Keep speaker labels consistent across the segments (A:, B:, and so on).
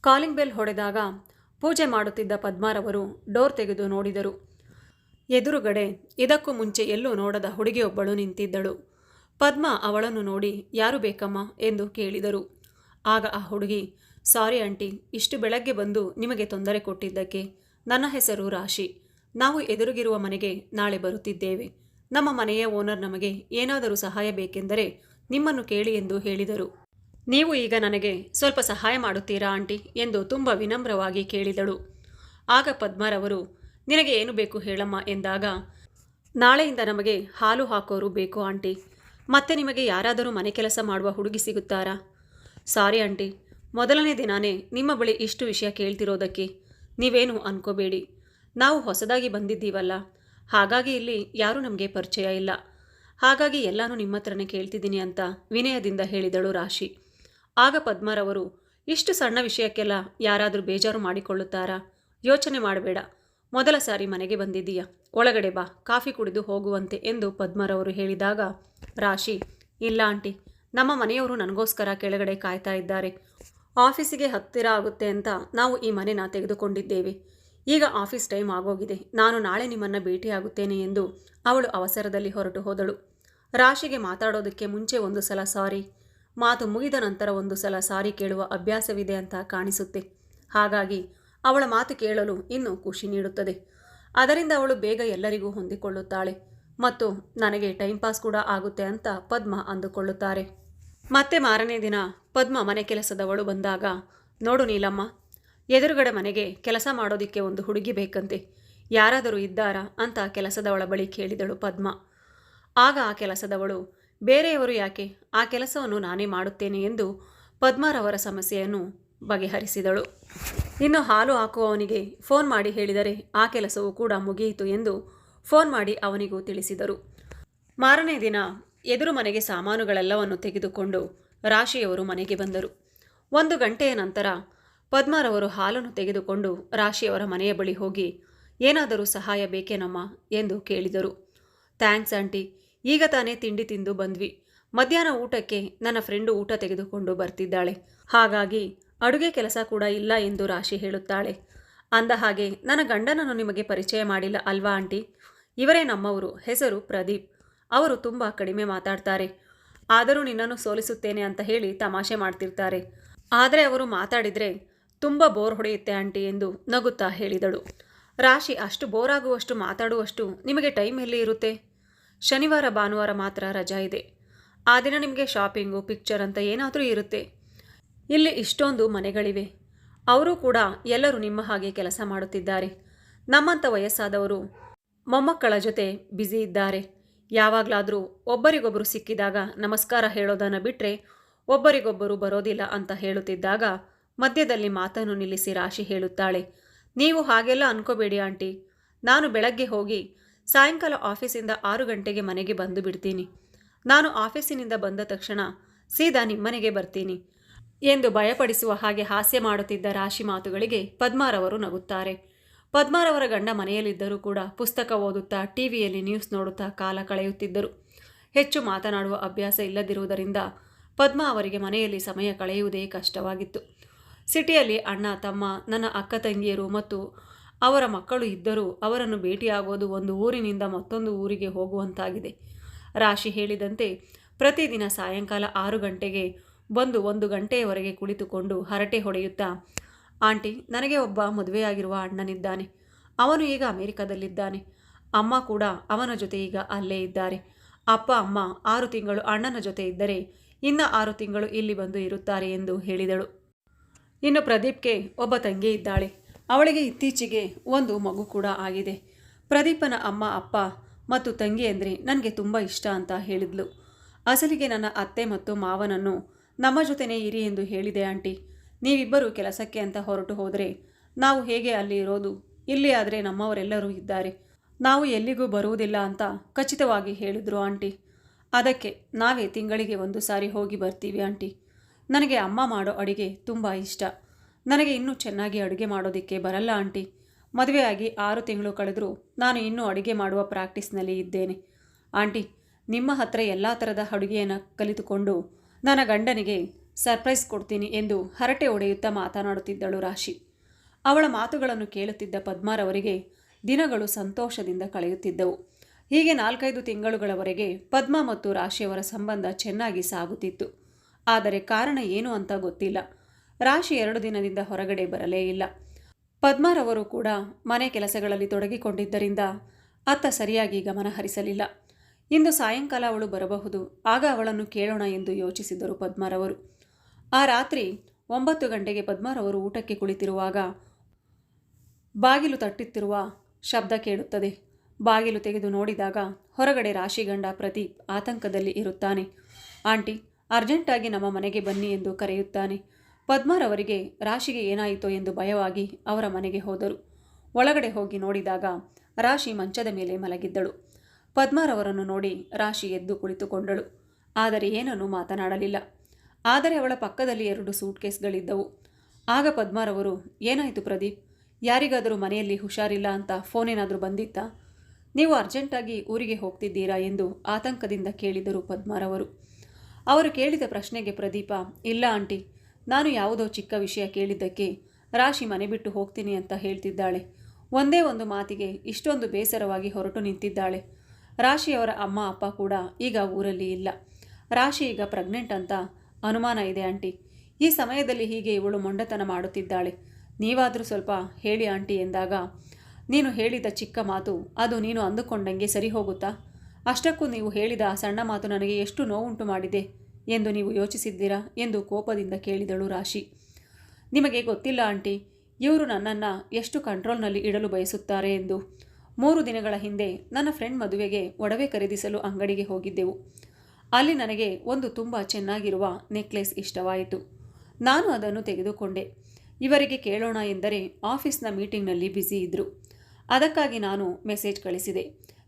A: Calling bell ಹೊಡೆದಾಗ ಪೂಜೆ ಮಾಡುತ್ತಿದ್ದ ಪದ್ಮಾರವರು ಡೋರ್ ತೆಗೆದು ನೋಡಿದರು. ಎದುರುಗಡೆ ಇದಕ್ಕೂ ಮುಂಚೆ ಎಲ್ಲೂ ನೋಡದ ಹುಡುಗಿಯೊಬ್ಬಳು ನಿಂತಿದ್ದಳು. ಪದ್ಮ ಅವಳನ್ನು ನೋಡಿ, ಯಾರು ಬೇಕಮ್ಮ? ಎಂದು ಕೇಳಿದರು. ಆಗ ಆ ಹುಡುಗಿ, ಸಾರಿ ಆಂಟಿ, ಇಷ್ಟು ಬೆಳಗ್ಗೆ ಬಂದು ನಿಮಗೆ ತೊಂದರೆ ಕೊಟ್ಟಿದ್ದಕ್ಕೆ ನನ್ನ ಹೆಸರು ರಾಶಿ. ನಾವು ಎದುರುಗಿರುವ ಮನೆಗೆ ನಾಳೆ ಬರುತ್ತಿದ್ದೇವೆ. ನಮ್ಮ ಮನೆಯ ಓನರ್ ನಮಗೆ ಏನಾದರೂ ಸಹಾಯ ಬೇಕೆಂದರೆ ನಿಮ್ಮನ್ನು ಕೇಳಿ ಎಂದು ಹೇಳಿದರು. ನೀವು ಈಗ ನನಗೆ ಸ್ವಲ್ಪ ಸಹಾಯ ಮಾಡುತ್ತೀರಾ, ಆಂಟಿ? ಎಂದು ತುಂಬ ವಿನಮ್ರವಾಗಿ ಕೇಳಿದಳು. ಆಗ ಪದ್ಮರವರು ನಿನಗೆ ಏನು ಬೇಕು ಹೇಳಮ್ಮ ಎಂದಾಗ, ನಾಳೆಯಿಂದ ನಮಗೆ ಹಾಲು ಹಾಕೋರು ಬೇಕು, ಆಂಟಿ. ಮತ್ತೆ ನಿಮಗೆ ಯಾರಾದರೂ ಮನೆ ಕೆಲಸ ಮಾಡುವ ಹುಡುಗಿ ಸಿಗುತ್ತಾರಾ? ಸಾರಿ, ಆಂಟಿ. ಮೊದಲನೇ ದಿನಾನೇ ನಿಮ್ಮ ಬಳಿ ಇಷ್ಟು ವಿಷಯ ಕೇಳ್ತಿರೋದಕ್ಕೆ ನೀವೇನು ಅನ್ಕೋಬೇಡಿ. ನಾವು ಹೊಸದಾಗಿ ಬಂದಿದ್ದೀವಲ್ಲ. ಹಾಗಾಗಿ ಇಲ್ಲಿ ಯಾರೂ ನಮಗೆ ಪರಿಚಯ ಇಲ್ಲ. ಹಾಗಾಗಿ ಎಲ್ಲನೂ ನಿಮ್ಮ ಹತ್ರನೇ ಕೇಳ್ತಿದ್ದೀನಿ ಅಂತ ವಿನಯದಿಂದ ಹೇಳಿದಳು ರಾಶಿ. ಆಗ ಪದ್ಮರವರು, ಇಷ್ಟು ಸಣ್ಣ ವಿಷಯಕ್ಕೆಲ್ಲ ಯಾರಾದರೂ ಬೇಜಾರು ಮಾಡಿಕೊಳ್ಳುತ್ತಾರಾ? ಯೋಚನೆ ಮಾಡಬೇಡ. ಮೊದಲ ಸಾರಿ ಮನೆಗೆ ಬಂದಿದ್ದೀಯಾ. ಒಳಗಡೆ ಬಾ, ಕಾಫಿ ಕುಡಿದು ಹೋಗುವಂತೆ ಎಂದು ಪದ್ಮರವರು ಹೇಳಿದಾಗ, ರಾಶಿ, ಇಲ್ಲ ಆಂಟಿ, ನಮ್ಮ ಮನೆಯವರು ನನಗೋಸ್ಕರ ಕೆಳಗಡೆ ಕಾಯ್ತಾ ಇದ್ದಾರೆ. ಆಫೀಸಿಗೆ ಹತ್ತಿರ ಆಗುತ್ತೆ ಅಂತ ನಾವು ಈ ಮನೆನ ತೆಗೆದುಕೊಂಡಿದ್ದೇವೆ. ಈಗ ಆಫೀಸ್ ಟೈಮ್ ಆಗೋಗಿದೆ. ನಾನು ನಾಳೆ ನಿಮ್ಮನ್ನು ಭೇಟಿಯಾಗುತ್ತೇನೆ ಎಂದು ಅವಳು ಅವಸರದಲ್ಲಿ ಹೊರಟು ಹೋದಳು. ರಾಶಿಗೆ ಮಾತಾಡೋದಕ್ಕೆ ಮುಂಚೆ ಒಂದು ಸಲ ಸಾರಿ. ಮಾತು ಮುಗಿದ ನಂತರ ಒಂದು ಸಲ ಸಾರಿ ಕೇಳುವ ಅಭ್ಯಾಸವಿದೆ ಅಂತ ಕಾಣಿಸುತ್ತೆ. ಹಾಗಾಗಿ ಅವಳ ಮಾತು ಕೇಳಲು ಇನ್ನೂ ಖುಷಿ ನೀಡುತ್ತದೆ. ಅದರಿಂದ ಅವಳು ಬೇಗ ಎಲ್ಲರಿಗೂ ಹೊಂದಿಕೊಳ್ಳುತ್ತಾಳೆ. ಮತ್ತು ನನಗೆ ಟೈಮ್ ಪಾಸ್ ಕೂಡ ಆಗುತ್ತೆ ಅಂತ ಪದ್ಮ ಅಂದುಕೊಳ್ಳುತ್ತಾರೆ. ಮತ್ತೆ ಮಾರನೇ ದಿನ ಪದ್ಮ ಮನೆ ಕೆಲಸದವಳು ಬಂದಾಗ, ನೋಡು ನೀಲಮ್ಮ, ಎದುರುಗಡೆ ಮನೆಗೆ ಕೆಲಸ ಮಾಡೋದಕ್ಕೆ ಒಂದು ಹುಡುಗಿ ಬೇಕಂತೆ. ಯಾರಾದರೂ ಇದ್ದಾರಾ? ಅಂತ ಕೆಲಸದವಳ ಬಳಿ ಕೇಳಿದಳು ಪದ್ಮ. ಆಗ ಆ ಕೆಲಸದವಳು ಬೇರೆಯವರು ಯಾಕೆ ಆ ಕೆಲಸವನ್ನು ನಾನೇ ಮಾಡುತ್ತೇನೆ ಎಂದು ಪದ್ಮರವರ ಸಮಸ್ಯೆಯನ್ನು ಬಗೆಹರಿಸಿದಳು. ಇನ್ನು ಹಾಲು ಹಾಕುವವನಿಗೆ ಫೋನ್ ಮಾಡಿ ಹೇಳಿದರೆ ಆ ಕೆಲಸವೂ ಕೂಡ ಮುಗಿಯಿತು ಎಂದು ಫೋನ್ ಮಾಡಿ ಅವನಿಗೂ ತಿಳಿಸಿದರು. ಮಾರನೇ ದಿನ ಎದುರು ಮನೆಗೆ ಸಾಮಾನುಗಳೆಲ್ಲವನ್ನು ತೆಗೆದುಕೊಂಡು ರಾಶಿಯವರು ಮನೆಗೆ ಬಂದರು. ಒಂದು ಗಂಟೆಯ ನಂತರ ಪದ್ಮರವರು ಹಾಲನ್ನು ತೆಗೆದುಕೊಂಡು ರಾಶಿಯವರ ಮನೆಯ ಬಳಿ ಹೋಗಿ, ಏನಾದರೂ ಸಹಾಯ ಬೇಕೇನಮ್ಮ ಎಂದು ಕೇಳಿದರು. Thanks aunty. ಈಗ ತಾನೇ ತಿಂಡಿ ತಿಂದು ಬಂದ್ವಿ. ಮಧ್ಯಾಹ್ನ ಊಟಕ್ಕೆ ನನ್ನ ಫ್ರೆಂಡು ಊಟ ತೆಗೆದುಕೊಂಡು ಬರ್ತಿದ್ದಾಳೆ. ಹಾಗಾಗಿ ಅಡುಗೆ ಕೆಲಸ ಕೂಡ ಇಲ್ಲ ಎಂದು ರಾಶಿ ಹೇಳುತ್ತಾಳೆ. ಅಂದ ಹಾಗೆ ನನ್ನ ಗಂಡನನ್ನು ನಿಮಗೆ ಪರಿಚಯ ಮಾಡಿಲ್ಲ ಅಲ್ವಾ ಆಂಟಿ? ಇವರೇ ನಮ್ಮವರು. ಹೆಸರು ಪ್ರದೀಪ್. ಅವರು ತುಂಬ ಕಡಿಮೆ ಮಾತಾಡ್ತಾರೆ. ಆದರೂ ನಿನ್ನನ್ನು ಸೋಲಿಸುತ್ತೇನೆ ಅಂತ ಹೇಳಿ ತಮಾಷೆ ಮಾಡ್ತಿರ್ತಾರೆ. ಆದರೆ ಅವರು ಮಾತಾಡಿದರೆ ತುಂಬ ಬೋರ್ ಹೊಡೆಯುತ್ತೆ ಆಂಟಿ ಎಂದು ನಗುತ್ತಾ ಹೇಳಿದಳು. ರಾಶಿ ಅಷ್ಟು ಬೋರ್ ಆಗುವಷ್ಟು ಮಾತಾಡುವಷ್ಟು ನಿಮಗೆ ಟೈಮ್ ಎಲ್ಲಿ ಇರುತ್ತೆ? ಶನಿವಾರ ಭಾನುವಾರ ಮಾತ್ರ ರಜಾ ಇದೆ. ಆ ದಿನ ನಿಮಗೆ ಶಾಪಿಂಗು, ಪಿಕ್ಚರ್ ಅಂತ ಏನಾದರೂ ಇರುತ್ತೆ. ಇಲ್ಲಿ ಇಷ್ಟೊಂದು ಮನೆಗಳಿವೆ. ಅವರು ಕೂಡ ಎಲ್ಲರೂ ನಿಮ್ಮ ಹಾಗೆ ಕೆಲಸ ಮಾಡುತ್ತಿದ್ದಾರೆ. ನಮ್ಮಂಥ ವಯಸ್ಸಾದವರು ಮೊಮ್ಮಕ್ಕಳ ಜೊತೆ ಬ್ಯುಸಿ ಇದ್ದಾರೆ. ಯಾವಾಗಲಾದರೂ ಒಬ್ಬರಿಗೊಬ್ಬರು ಸಿಕ್ಕಿದಾಗ ನಮಸ್ಕಾರ ಹೇಳೋದನ್ನು ಬಿಟ್ಟರೆ ಒಬ್ಬರಿಗೊಬ್ಬರು ಬರೋದಿಲ್ಲ ಅಂತ ಹೇಳುತ್ತಿದ್ದಾಗ ಮಧ್ಯದಲ್ಲಿ ಮಾತನ್ನು ನಿಲ್ಲಿಸಿ ರಾಶಿ ಹೇಳುತ್ತಾಳೆ. ನೀವು ಹಾಗೆಲ್ಲ ಅನ್ಕೋಬೇಡಿ ಆಂಟಿ. ನಾನು ಬೆಳಗ್ಗೆ ಹೋಗಿ ಸಾಯಂಕಾಲ ಆಫೀಸಿಂದ ಆರು ಗಂಟೆಗೆ ಮನೆಗೆ ಬಂದು ಬಿಡ್ತೀನಿ. ನಾನು ಆಫೀಸಿನಿಂದ ಬಂದ ತಕ್ಷಣ ಸೀದಾ ನಿಮ್ಮನೆಗೆ ಬರ್ತೀನಿ ಎಂದು ಭಯಪಡಿಸುವ ಹಾಗೆ ಹಾಸ್ಯ ಮಾಡುತ್ತಿದ್ದ ರಾಶಿ ಮಾತುಗಳಿಗೆ ಪದ್ಮಾರವರು ನಗುತ್ತಾರೆ. ಪದ್ಮಾರವರ ಗಂಡ ಮನೆಯಲ್ಲಿದ್ದರೂ ಕೂಡ ಪುಸ್ತಕ ಓದುತ್ತಾ ಟಿವಿಯಲ್ಲಿ ನ್ಯೂಸ್ ನೋಡುತ್ತಾ ಕಾಲ ಕಳೆಯುತ್ತಿದ್ದರು. ಹೆಚ್ಚು ಮಾತನಾಡುವ ಅಭ್ಯಾಸ ಇಲ್ಲದಿರುವುದರಿಂದ ಪದ್ಮ ಅವರಿಗೆ ಮನೆಯಲ್ಲಿ ಸಮಯ ಕಳೆಯುವುದೇ ಕಷ್ಟವಾಗಿತ್ತು. ಸಿಟಿಯಲ್ಲಿ ಅಣ್ಣ, ತಮ್ಮ, ನನ್ನ ಅಕ್ಕ, ತಂಗಿಯರು ಮತ್ತು ಅವರ ಮಕ್ಕಳು ಇದ್ದರೂ ಅವರನ್ನು ಭೇಟಿಯಾಗೋದು ಒಂದು ಊರಿನಿಂದ ಮತ್ತೊಂದು ಊರಿಗೆ ಹೋಗುವಂತಾಗಿದೆ. ರಾಶಿ ಹೇಳಿದಂತೆ ಪ್ರತಿದಿನ ಸಾಯಂಕಾಲ ಆರು ಗಂಟೆಗೆ ಬಂದು ಒಂದು ಗಂಟೆಯವರೆಗೆ ಕುಳಿತುಕೊಂಡು ಹರಟೆ ಹೊಡೆಯುತ್ತಾ, ಆಂಟಿ, ನನಗೆ ಒಬ್ಬ ಮದುವೆಯಾಗಿರುವ ಅಣ್ಣನಿದ್ದಾನೆ. ಅವನು ಈಗ ಅಮೆರಿಕದಲ್ಲಿದ್ದಾನೆ. ಅಮ್ಮ ಕೂಡ ಅವನ ಜೊತೆ ಈಗ ಅಲ್ಲೇ ಇದ್ದಾರೆ. ಅಪ್ಪ, ಅಮ್ಮ ಆರು ತಿಂಗಳು ಅಣ್ಣನ ಜೊತೆ ಇದ್ದರೆ ಇನ್ನು ಆರು ತಿಂಗಳು ಇಲ್ಲಿ ಬಂದು ಇರುತ್ತಾರೆ ಎಂದು ಹೇಳಿದಳು. ಇನ್ನು ಪ್ರದೀಪ್ಗೆ ಒಬ್ಬ ತಂಗಿ ಇದ್ದಾಳೆ. ಅವಳಿಗೆ ಇತ್ತೀಚೆಗೆ ಒಂದು ಮಗು ಕೂಡ ಆಗಿದೆ. ಪ್ರದೀಪನ ಅಮ್ಮ, ಅಪ್ಪ ಮತ್ತು ತಂಗಿ ಅಂದರೆ ನನಗೆ ತುಂಬ ಇಷ್ಟ ಅಂತ ಹೇಳಿದ್ಲು. ಅಸಲಿಗೆ ನನ್ನ ಅತ್ತೆ ಮತ್ತು ಮಾವನನ್ನು ನಮ್ಮ ಜೊತೆನೇ ಇರಿ ಎಂದು ಹೇಳಿದೆ ಆಂಟಿ. ನೀವಿಬ್ಬರು ಕೆಲಸಕ್ಕೆ ಅಂತ ಹೊರಟು ಹೋದರೆ ನಾವು ಹೇಗೆ ಅಲ್ಲಿ ಇರೋದು? ಇಲ್ಲಿ ಆದರೆ ನಮ್ಮವರೆಲ್ಲರೂ ಇದ್ದಾರೆ. ನಾವು ಎಲ್ಲಿಗೂ ಬರುವುದಿಲ್ಲ ಅಂತ ಖಚಿತವಾಗಿ ಹೇಳಿದ್ರು ಆಂಟಿ. ಅದಕ್ಕೆ ನಾವೇ ತಿಂಗಳಿಗೆ ಒಂದು ಸಾರಿ ಹೋಗಿ ಬರ್ತೀವಿ ಆಂಟಿ. ನನಗೆ ಅಮ್ಮ ಮಾಡೋ ಅಡಿಗೆ ತುಂಬ ಇಷ್ಟ. ನನಗೆ ಇನ್ನೂ ಚೆನ್ನಾಗಿ ಅಡುಗೆ ಮಾಡೋದಕ್ಕೆ ಬರಲ್ಲ, ಆಂಟಿ. ಮದುವೆಯಾಗಿ ಆರು ತಿಂಗಳು ಕಳೆದರೂ ನಾನು ಇನ್ನೂ ಅಡುಗೆ ಮಾಡುವ ಪ್ರಾಕ್ಟೀಸ್ನಲ್ಲಿ ಇದ್ದೇನೆ. ಆಂಟಿ, ನಿಮ್ಮ ಹತ್ರ ಎಲ್ಲ ಥರದ ಅಡುಗೆಯನ್ನು ಕಲಿತುಕೊಂಡು ನನ್ನ ಗಂಡನಿಗೆ ಸರ್ಪ್ರೈಸ್ ಕೊಡ್ತೀನಿ ಎಂದು ಹರಟೆ ಒಡೆಯುತ್ತಾ ಮಾತನಾಡುತ್ತಿದ್ದಳು ರಾಶಿ. ಅವಳ ಮಾತುಗಳನ್ನು ಕೇಳುತ್ತಿದ್ದ ಪದ್ಮಾರವರಿಗೆ ದಿನಗಳು ಸಂತೋಷದಿಂದ ಕಳೆಯುತ್ತಿದ್ದವು. ಹೀಗೆ ನಾಲ್ಕೈದು ತಿಂಗಳುಗಳವರೆಗೆ ಪದ್ಮ ಮತ್ತು ರಾಶಿಯವರ ಸಂಬಂಧ ಚೆನ್ನಾಗಿ ಸಾಗುತ್ತಿತ್ತು. ಆದರೆ ಕಾರಣ ಏನು ಅಂತ ಗೊತ್ತಿಲ್ಲ. ರಾಶಿ ಎರಡು ದಿನದಿಂದ ಹೊರಗಡೆ ಬರಲೇ ಇಲ್ಲ. ಪದ್ಮಾರವರು ಕೂಡ ಮನೆ ಕೆಲಸಗಳಲ್ಲಿ ತೊಡಗಿಕೊಂಡಿದ್ದರಿಂದ ಅತ್ತ ಸರಿಯಾಗಿ ಗಮನ ಹರಿಸಲಿಲ್ಲ. ಇಂದು ಸಾಯಂಕಾಲ ಅವಳು ಬರಬಹುದು, ಆಗ ಅವಳನ್ನು ಕೇಳೋಣ ಎಂದು ಯೋಚಿಸಿದರು ಪದ್ಮಾರವರು. ಆ ರಾತ್ರಿ ಒಂಬತ್ತು ಗಂಟೆಗೆ ಪದ್ಮಾರವರು ಊಟಕ್ಕೆ ಕುಳಿತಿರುವಾಗ ಬಾಗಿಲು ತಟ್ಟುತ್ತಿರುವ ಶಬ್ದ ಕೇಳುತ್ತದೆ. ಬಾಗಿಲು ತೆಗೆದು ನೋಡಿದಾಗ ಹೊರಗಡೆ ರಾಶಿಗಂಡ ಪ್ರದೀಪ್ ಆತಂಕದಲ್ಲಿ ಇರುತ್ತಾನೆ. ಆಂಟಿ, ಅರ್ಜೆಂಟಾಗಿ ನಮ್ಮ ಮನೆಗೆ ಬನ್ನಿ ಎಂದು ಕರೆಯುತ್ತಾನೆ. ಪದ್ಮಾರವರಿಗೆ ರಾಶಿಗೆ ಏನಾಯಿತೋ ಎಂದು ಭಯವಾಗಿ ಅವರ ಮನೆಗೆ ಹೋದರು. ಒಳಗಡೆ ಹೋಗಿ ನೋಡಿದಾಗ ರಾಶಿ ಮಂಚದ ಮೇಲೆ ಮಲಗಿದ್ದಳು. ಪದ್ಮಾರವರನ್ನು ನೋಡಿ ರಾಶಿ ಎದ್ದು ಕುಳಿತುಕೊಂಡಳು. ಆದರೆ ಏನನ್ನೂ ಮಾತನಾಡಲಿಲ್ಲ. ಆದರೆ ಅವಳ ಪಕ್ಕದಲ್ಲಿ ಎರಡು ಸೂಟ್ಕೇಸ್ಗಳಿದ್ದವು. ಆಗ ಪದ್ಮಾರವರು ಏನಾಯಿತು ಪ್ರದೀಪ್? ಯಾರಿಗಾದರೂ ಮನೆಯಲ್ಲಿ ಹುಷಾರಿಲ್ಲ ಅಂತ ಫೋನೇನಾದರೂ ಬಂದಿತ್ತಾ? ನೀವು ಅರ್ಜೆಂಟಾಗಿ ಊರಿಗೆ ಹೋಗ್ತಿದ್ದೀರಾ? ಎಂದು ಆತಂಕದಿಂದ ಕೇಳಿದರು ಪದ್ಮಾರವರು ಅವರು ಕೇಳಿದ ಪ್ರಶ್ನೆಗೆ ಪ್ರದೀಪ, ಇಲ್ಲ ಆಂಟಿ. ನಾನು ಯಾವುದೋ ಚಿಕ್ಕ ವಿಷಯ ಕೇಳಿದ್ದಕ್ಕೆ ರಾಶಿ ಮನೆ ಬಿಟ್ಟು ಹೋಗ್ತೀನಿ ಅಂತ ಹೇಳ್ತಿದ್ದಾಳೆ. ಒಂದೇ ಒಂದು ಮಾತಿಗೆ ಇಷ್ಟೊಂದು ಬೇಸರವಾಗಿ ಹೊರಟು ನಿಂತಿದ್ದಾಳೆ. ರಾಶಿಯವರ ಅಮ್ಮ, ಅಪ್ಪ ಕೂಡ ಈಗ ಊರಲ್ಲಿ ಇಲ್ಲ. ರಾಶಿ ಈಗ ಪ್ರೆಗ್ನೆಂಟ್ ಅಂತ ಅನುಮಾನ ಇದೆ ಆಂಟಿ. ಈ ಸಮಯದಲ್ಲಿ ಹೀಗೆ ಇವಳು ಮೊಂಡತನ ಮಾಡುತ್ತಿದ್ದಾಳೆ. ನೀವಾದರೂ ಸ್ವಲ್ಪ ಹೇಳಿ ಆಂಟಿ ಎಂದಾಗ, ನೀನು ಹೇಳಿದ ಚಿಕ್ಕ ಮಾತು ಅದು ನೀನು ಅಂದುಕೊಂಡಂಗೆ ಸರಿ ಹೋಗುತ್ತಾ? ಅಷ್ಟಕ್ಕೂ ನೀವು ಹೇಳಿದ ಆ ಸಣ್ಣ ಮಾತು ನನಗೆ ಎಷ್ಟು ನೋವುಂಟು ಮಾಡಿದೆ. ಎಂದು ನೀವು ಯೋಚಿಸಿದ್ದೀರಾ ಎಂದು ಕೋಪದಿಂದ ಕೇಳಿದಳು ರಾಶಿ. ನಿಮಗೆ ಗೊತ್ತಿಲ್ಲ ಆಂಟಿ, ಇವರು ನನ್ನನ್ನು ಎಷ್ಟು ಕಂಟ್ರೋಲ್ನಲ್ಲಿ ಇಡಲು ಬಯಸುತ್ತಾರೆ ಎಂದು. ಮೂರು ದಿನಗಳ ಹಿಂದೆ ನನ್ನ ಫ್ರೆಂಡ್ ಮದುವೆಗೆ ಒಡವೆ ಖರೀದಿಸಲು ಅಂಗಡಿಗೆ ಹೋಗಿದ್ದೆವು. ಅಲ್ಲಿ ನನಗೆ ಒಂದು ತುಂಬ ಚೆನ್ನಾಗಿರುವ ನೆಕ್ಲೆಸ್ ಇಷ್ಟವಾಯಿತು. ನಾನು ಅದನ್ನು ತೆಗೆದುಕೊಂಡೆ. ಇವರಿಗೆ ಕೇಳೋಣ ಎಂದರೆ ಆಫೀಸ್ನ ಮೀಟಿಂಗ್ನಲ್ಲಿ ಬ್ಯುಸಿ ಇದ್ದರು ಅದಕ್ಕಾಗಿ ನಾನು ಮೆಸೇಜ್ ಕಳಿಸಿದೆ.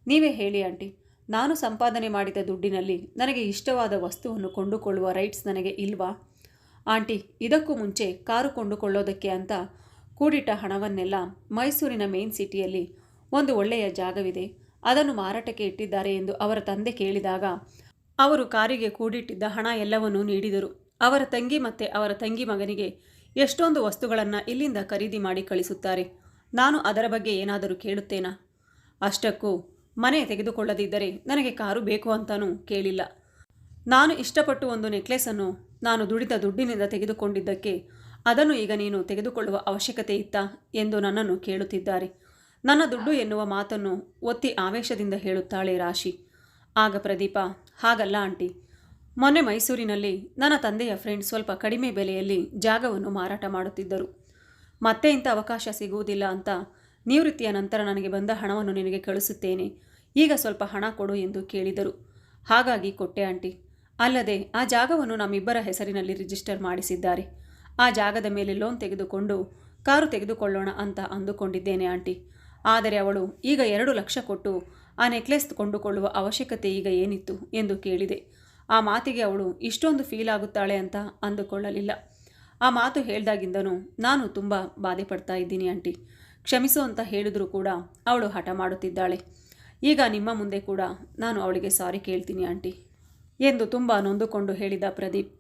A: ನೀವೇ ಹೇಳಿ ಆಂಟಿ. ನಾನು ಸಂಪಾದನೆ ಮಾಡಿದ ದುಡ್ಡಿನಲ್ಲಿ ನನಗೆ ಇಷ್ಟವಾದ ವಸ್ತುವನ್ನು ಕೊಂಡುಕೊಳ್ಳುವ ರೈಟ್ಸ್ ನನಗೆ ಇಲ್ವಾ? ಆಂಟಿ, ಇದಕ್ಕೂ ಮುಂಚೆ ಕಾರು ಕೊಂಡುಕೊಳ್ಳೋದಕ್ಕೆ ಅಂತ ಕೂಡಿಟ್ಟ ಹಣವನ್ನೆಲ್ಲ ಮೈಸೂರಿನ ಮೇನ್ ಸಿಟಿಯಲ್ಲಿ ಒಂದು ಒಳ್ಳೆಯ ಜಾಗವಿದೆ. ಅದನ್ನು ಮಾರಾಟಕ್ಕೆ ಇಟ್ಟಿದ್ದಾರೆ ಎಂದು ಅವರ ತಂದೆ ಕೇಳಿದಾಗ ಅವರು ಕಾರಿಗೆ ಕೂಡಿಟ್ಟಿದ್ದ ಹಣ ಎಲ್ಲವನ್ನೂ ನೀಡಿದರು. ಅವರ ತಂಗಿ ಮತ್ತು ಅವರ ತಂಗಿ ಮಗನಿಗೆ ಎಷ್ಟೊಂದು ವಸ್ತುಗಳನ್ನು ಇಲ್ಲಿಂದ ಖರೀದಿ ಮಾಡಿ ಕಳಿಸುತ್ತಾರೆ. ನಾನು ಅದರ ಬಗ್ಗೆ ಏನಾದರೂ ಕೇಳುತ್ತೇನಾ? ಅಷ್ಟಕ್ಕೂ ಮನೆ ತೆಗೆದುಕೊಳ್ಳದಿದ್ದರೆ ನನಗೆ ಕಾರು ಬೇಕು ಅಂತಾನೂ ಕೇಳಿಲ್ಲ. ನಾನು ಇಷ್ಟಪಟ್ಟು ಒಂದು ನೆಕ್ಲೆಸನ್ನು ನಾನು ದುಡಿದ ದುಡ್ಡಿನಿಂದ ತೆಗೆದುಕೊಂಡಿದ್ದಕ್ಕೆ ಅದನ್ನು ಈಗ ನೀನು ತೆಗೆದುಕೊಳ್ಳುವ ಅವಶ್ಯಕತೆ ಇತ್ತಾ ಎಂದು ನನ್ನನ್ನು ಕೇಳುತ್ತಿದ್ದಾರೆ. ನನ್ನ ದುಡ್ಡು ಎನ್ನುವ ಮಾತನ್ನು ಒತ್ತಿ ಆವೇಶದಿಂದ ಹೇಳುತ್ತಾಳೆ ರಾಶಿ. ಆಗ ಪ್ರದೀಪ, ಹಾಗಲ್ಲ ಆಂಟಿ. ಮೊನ್ನೆ ಮೈಸೂರಿನಲ್ಲಿ ನನ್ನ ತಂದೆಯ ಫ್ರೆಂಡ್ ಸ್ವಲ್ಪ ಕಡಿಮೆ ಬೆಲೆಯಲ್ಲಿ ಜಾಗವನ್ನು ಮಾರಾಟ ಮಾಡುತ್ತಿದ್ದರು. ಮತ್ತೆ ಇಂಥ ಅವಕಾಶ ಸಿಗುವುದಿಲ್ಲ ಅಂತ ನಿವೃತ್ತಿಯ ನಂತರ ನನಗೆ ಬಂದ ಹಣವನ್ನು ನಿನಗೆ ಕಳಿಸುತ್ತೇನೆ. ಈಗ ಸ್ವಲ್ಪ ಹಣ ಕೊಡು ಎಂದು ಕೇಳಿದರು. ಹಾಗಾಗಿ ಕೊಟ್ಟೆ ಆಂಟಿ. ಅಲ್ಲದೆ ಆ ಜಾಗವನ್ನು ನಮ್ಮಿಬ್ಬರ ಹೆಸರಿನಲ್ಲಿ ರಿಜಿಸ್ಟರ್ ಮಾಡಿಸಿದ್ದಾರೆ. ಆ ಜಾಗದ ಮೇಲೆ ಲೋನ್ ತೆಗೆದುಕೊಂಡು ಕಾರು ತೆಗೆದುಕೊಳ್ಳೋಣ ಅಂತ ಅಂದುಕೊಂಡಿದ್ದೇನೆ ಆಂಟಿ. ಆದರೆ ಅವಳು ಈಗ ಎರಡು ಲಕ್ಷ ಕೊಟ್ಟು ಆ ನೆಕ್ಲೆಸ್ ಕೊಂಡುಕೊಳ್ಳುವ ಅವಶ್ಯಕತೆ ಈಗ ಏನಿತ್ತು ಎಂದು ಕೇಳಿದೆ. ಆ ಮಾತಿಗೆ ಅವಳು ಇಷ್ಟೊಂದು ಫೀಲ್ ಆಗುತ್ತಾಳೆ ಅಂತ ಅಂದುಕೊಳ್ಳಲಿಲ್ಲ. ಆ ಮಾತು ಹೇಳ್ದಾಗಿಂದನೂ ನಾನು ತುಂಬ ಬಾಧೆ ಪಡ್ತಾ ಇದ್ದೀನಿ ಆಂಟಿ. ಕ್ಷಮಿಸು ಅಂತ ಹೇಳಿದರೂ ಕೂಡ ಅವಳು ಹಠ ಮಾಡುತ್ತಿದ್ದಾಳೆ. ಈಗ ನಿಮ್ಮ ಮುಂದೆ ಕೂಡ ನಾನು ಅವಳಿಗೆ ಸಾರಿ ಕೇಳ್ತೀನಿ, ಆಂಟಿ ಎಂದು ತುಂಬ ನೊಂದುಕೊಂಡು ಹೇಳಿದ ಪ್ರದೀಪ್.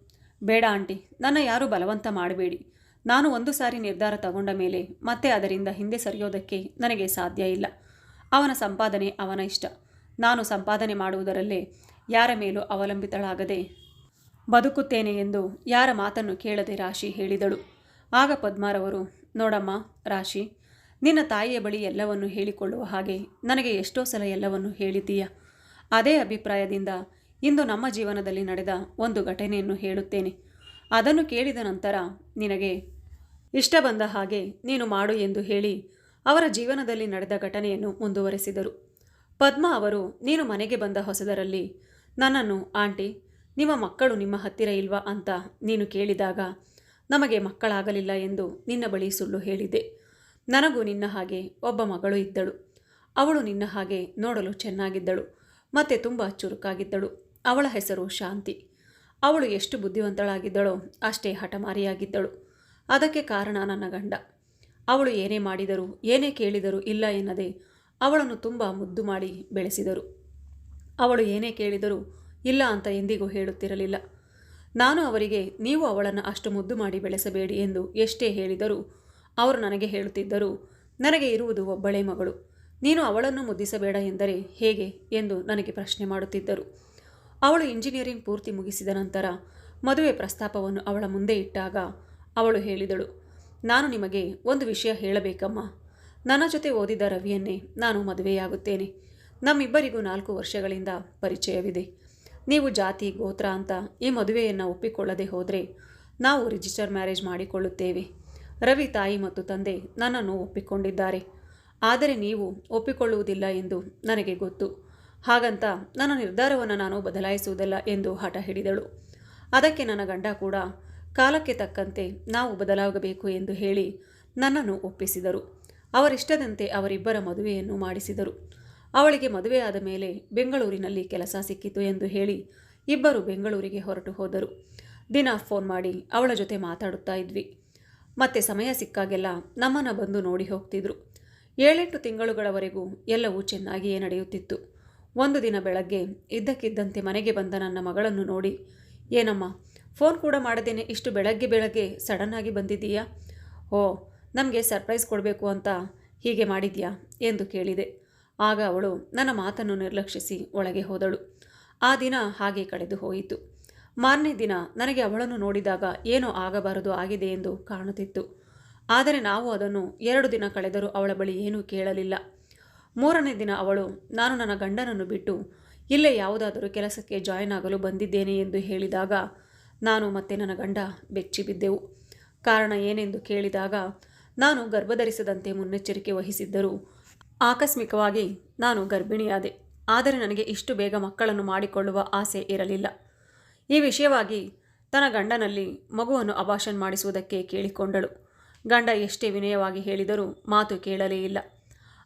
A: ಬೇಡ, ಆಂಟಿ, ನನ್ನ ಯಾರೂ ಬಲವಂತ ಮಾಡಬೇಡಿ. ನಾನು ಒಂದು ಸಾರಿ ನಿರ್ಧಾರ ತಗೊಂಡ ಮೇಲೆ ಮತ್ತೆ ಅದರಿಂದ ಹಿಂದೆ ಸರಿಯೋದಕ್ಕೆ ನನಗೆ ಸಾಧ್ಯ ಇಲ್ಲ. ಅವನ ಸಂಪಾದನೆ ಅವನ ಇಷ್ಟ. ನಾನು ಸಂಪಾದನೆ ಮಾಡುವುದರಲ್ಲೇ ಯಾರ ಮೇಲೂ ಅವಲಂಬಿತಳಾಗದೆ ಬದುಕುತ್ತೇನೆ ಎಂದು ಯಾರ ಮಾತನ್ನು ಕೇಳದೆ ರಾಶಿ ಹೇಳಿದಳು. ಆಗ ಪದ್ಮಾರವರು, ನೋಡಮ್ಮ, ರಾಶಿ ನಿನ್ನ ತಾಯಿಯ ಬಳಿ ಎಲ್ಲವನ್ನು ಹೇಳಿಕೊಳ್ಳುವ ಹಾಗೆ ನನಗೆ ಎಷ್ಟೋ ಸಲ ಎಲ್ಲವನ್ನು ಹೇಳಿದ್ದೀಯ. ಅದೇ ಅಭಿಪ್ರಾಯದಿಂದ ಇಂದು ನಮ್ಮ ಜೀವನದಲ್ಲಿ ನಡೆದ ಒಂದು ಘಟನೆಯನ್ನು ಹೇಳುತ್ತೇನೆ. ಅದನ್ನು ಕೇಳಿದ ನಂತರ ನಿನಗೆ, ಇಷ್ಟ ಬಂದ ಹಾಗೆ ನೀನು ಮಾಡು ಎಂದು ಹೇಳಿ ಅವರ ಜೀವನದಲ್ಲಿ ನಡೆದ ಘಟನೆಯನ್ನು ಮುಂದುವರೆಸಿದರು. ಪದ್ಮ ಅವರು, ನೀನು ಮನೆಗೆ ಬಂದ ಹೊಸದರಲ್ಲಿ ನನ್ನನ್ನು, ಆಂಟಿ, ನಿಮ್ಮ ಮಕ್ಕಳು ನಿಮ್ಮ ಹತ್ತಿರ ಇಲ್ವಾ? ಅಂತ ನೀನು ಕೇಳಿದಾಗ, ನಮಗೆ ಮಕ್ಕಳಾಗಲಿಲ್ಲ ಎಂದು ನಿನ್ನ ಬಳಿ ಸುಳ್ಳು ಹೇಳಿದೆ ನನಗೂ ನಿನ್ನ ಹಾಗೆ ಒಬ್ಬ ಮಗಳು ಇದ್ದಳು. ಅವಳು ನಿನ್ನ ಹಾಗೆ ನೋಡಲು ಚೆನ್ನಾಗಿದ್ದಳು, ಮತ್ತು ತುಂಬ ಚುರುಕಾಗಿದ್ದಳು. ಅವಳ ಹೆಸರು ಶಾಂತಿ. ಅವಳು ಎಷ್ಟು ಬುದ್ಧಿವಂತಳಾಗಿದ್ದಳೋ ಅಷ್ಟೇ ಹಠಮಾರಿಯಾಗಿದ್ದಳು. ಅದಕ್ಕೆ ಕಾರಣ ನನ್ನ ಗಂಡ. ಅವಳು ಏನೇ ಮಾಡಿದರೂ, ಏನೇ ಕೇಳಿದರೂ ಇಲ್ಲ ಎನ್ನದೆ ಅವಳನ್ನು ತುಂಬ ಮುದ್ದು ಮಾಡಿ ಬೆಳೆಸಿದರು. ಅವಳು ಏನೇ ಕೇಳಿದರೂ ಇಲ್ಲ ಅಂತ ಎಂದಿಗೂ ಹೇಳುತ್ತಿರಲಿಲ್ಲ. ನಾನು ಅವರಿಗೆ, ನೀವು ಅವಳನ್ನು ಅಷ್ಟು ಮುದ್ದು ಮಾಡಿ ಬೆಳೆಸಬೇಡಿ ಎಂದು ಎಷ್ಟೇ ಹೇಳಿದರೂ ಅವರು ನನಗೆ ಹೇಳುತ್ತಿದ್ದರು, ನನಗೆ ಇರುವುದು ಒಬ್ಬಳೇ ಮಗಳು. ನೀನು ಅವಳನ್ನು ಮುದ್ದಿಸಬೇಡ ಎಂದರೆ ಹೇಗೆ? ಎಂದು ನನಗೆ ಪ್ರಶ್ನೆ ಮಾಡುತ್ತಿದ್ದರು. ಅವಳು ಇಂಜಿನಿಯರಿಂಗ್ ಪೂರ್ತಿ ಮುಗಿಸಿದ ನಂತರ ಮದುವೆ ಪ್ರಸ್ತಾಪವನ್ನು ಅವಳ ಮುಂದೆ ಇಟ್ಟಾಗ ಅವಳು ಹೇಳಿದಳು, ನಾನು ನಿಮಗೆ ಒಂದು ವಿಷಯ ಹೇಳಬೇಕಮ್ಮ. ನನ್ನ ಜೊತೆ ಓದಿದ ರವಿಯನ್ನೇ ನಾನು ಮದುವೆಯಾಗುತ್ತೇನೆ. ನಮ್ಮಿಬ್ಬರಿಗೂ ನಾಲ್ಕು ವರ್ಷಗಳಿಂದ ಪರಿಚಯವಿದೆ. ನೀವು ಜಾತಿ, ಗೋತ್ರ ಅಂತ ಈ ಮದುವೆಯನ್ನು ಒಪ್ಪಿಕೊಳ್ಳದೆ ಹೋದರೆ ನಾವು ರಿಜಿಸ್ಟರ್ ಮ್ಯಾರೇಜ್ ಮಾಡಿಕೊಳ್ಳುತ್ತೇವೆ. ರವಿ ತಾಯಿ ಮತ್ತು ತಂದೆ ನನ್ನನ್ನು ಒಪ್ಪಿಕೊಂಡಿದ್ದಾರೆ. ಆದರೆ ನೀವು ಒಪ್ಪಿಕೊಳ್ಳುವುದಿಲ್ಲ ಎಂದು ನನಗೆ ಗೊತ್ತು. ಹಾಗಂತ ನನ್ನ ನಿರ್ಧಾರವನ್ನು ನಾನು ಬದಲಾಯಿಸುವುದಿಲ್ಲ ಎಂದು ಹಠ ಹಿಡಿದಳು. ಅದಕ್ಕೆ ನನ್ನ ಗಂಡ ಕೂಡ ಕಾಲಕ್ಕೆ ತಕ್ಕಂತೆ ನಾವು ಬದಲಾಗಬೇಕು ಎಂದು ಹೇಳಿ ನನ್ನನ್ನು ಒಪ್ಪಿಸಿದರು. ಅವರಿಷ್ಟದಂತೆ ಅವರಿಬ್ಬರ ಮದುವೆಯನ್ನು ಮಾಡಿಸಿದರು. ಅವಳಿಗೆ ಮದುವೆಯಾದ ಮೇಲೆ ಬೆಂಗಳೂರಿನಲ್ಲಿ ಕೆಲಸ ಸಿಕ್ಕಿತು ಎಂದು ಹೇಳಿ ಇಬ್ಬರು ಬೆಂಗಳೂರಿಗೆ ಹೊರಟು ಹೋದರು. ದಿನ ಫೋನ್ ಮಾಡಿ ಅವಳ ಜೊತೆ ಮಾತಾಡುತ್ತಾ ಇದ್ವಿ. ಮತ್ತೆ ಸಮಯ ಸಿಕ್ಕಾಗೆಲ್ಲ ನಮ್ಮನ್ನು ಬಂದು ನೋಡಿ ಹೋಗ್ತಿದ್ರು. ಏಳೆಂಟು ತಿಂಗಳುಗಳವರೆಗೂ ಎಲ್ಲವೂ ಚೆನ್ನಾಗಿಯೇ ನಡೆಯುತ್ತಿತ್ತು. ಒಂದು ದಿನ ಬೆಳಗ್ಗೆ ಇದ್ದಕ್ಕಿದ್ದಂತೆ ಮನೆಗೆ ಬಂದ ನನ್ನ ಮಗಳನ್ನು ನೋಡಿ, ಏನಮ್ಮ, ಫೋನ್ ಕೂಡ ಮಾಡದೇನೆ ಇಷ್ಟು ಬೆಳಗ್ಗೆ ಬೆಳಗ್ಗೆ ಸಡನ್ನಾಗಿ ಬಂದಿದ್ದೀಯಾ? ಓ, ನಮಗೆ ಸರ್ಪ್ರೈಸ್ ಕೊಡಬೇಕು ಅಂತ ಹೀಗೆ ಮಾಡಿದ್ಯಾ? ಎಂದು ಕೇಳಿದೆ. ಆಗ ಅವಳು ನನ್ನ ಮಾತನ್ನು ನಿರ್ಲಕ್ಷಿಸಿ ಒಳಗೆ ಹೋದಳು. ಆ ದಿನ ಹಾಗೆ ಕಳೆದು ಹೋಯಿತು. ಮಾರನೇ ದಿನ ನನಗೆ ಅವಳನ್ನು ನೋಡಿದಾಗ ಏನೋ ಆಗಬಾರದು ಆಗಿದೆ ಎಂದು ಕಾಣುತ್ತಿತ್ತು. ಆದರೆ ನಾವು ಅದನ್ನು ಎರಡು ದಿನ ಕಳೆದರೂ ಅವಳ ಬಳಿ ಏನೂ ಕೇಳಲಿಲ್ಲ. ಮೂರನೇ ದಿನ ಅವಳು, ನಾನು ನನ್ನ ಗಂಡನನ್ನು ಬಿಟ್ಟು ಇಲ್ಲೇ ಯಾವುದಾದರೂ ಕೆಲಸಕ್ಕೆ ಜಾಯಿನ್ ಆಗಲು ಬಂದಿದ್ದೇನೆ ಎಂದು ಹೇಳಿದಾಗ ನಾನು ಮತ್ತೆ ನನ್ನ ಗಂಡ ಬೆಚ್ಚಿ ಬಿದ್ದೆವು ಕಾರಣ ಏನೆಂದು ಕೇಳಿದಾಗ ನಾನು ಗರ್ಭಧರಿಸದಂತೆ ಮುನ್ನೆಚ್ಚರಿಕೆ ವಹಿಸಿದ್ದರೂ ಆಕಸ್ಮಿಕವಾಗಿ ನಾನು ಗರ್ಭಿಣಿಯಾದೆ. ಆದರೆ ನನಗೆ ಇಷ್ಟು ಬೇಗ ಮಕ್ಕಳನ್ನು ಮಾಡಿಕೊಳ್ಳುವ ಆಸೆ ಇರಲಿಲ್ಲ. ಈ ವಿಷಯವಾಗಿ ತನ್ನ ಗಂಡನಲ್ಲಿ ಮಗುವನ್ನು ಅಭಾಷನ್ ಮಾಡಿಸುವುದಕ್ಕೆ ಕೇಳಿಕೊಂಡಳು. ಗಂಡ ಎಷ್ಟೇ ವಿನಯವಾಗಿ ಹೇಳಿದರೂ ಮಾತು ಕೇಳಲೇ ಇಲ್ಲ.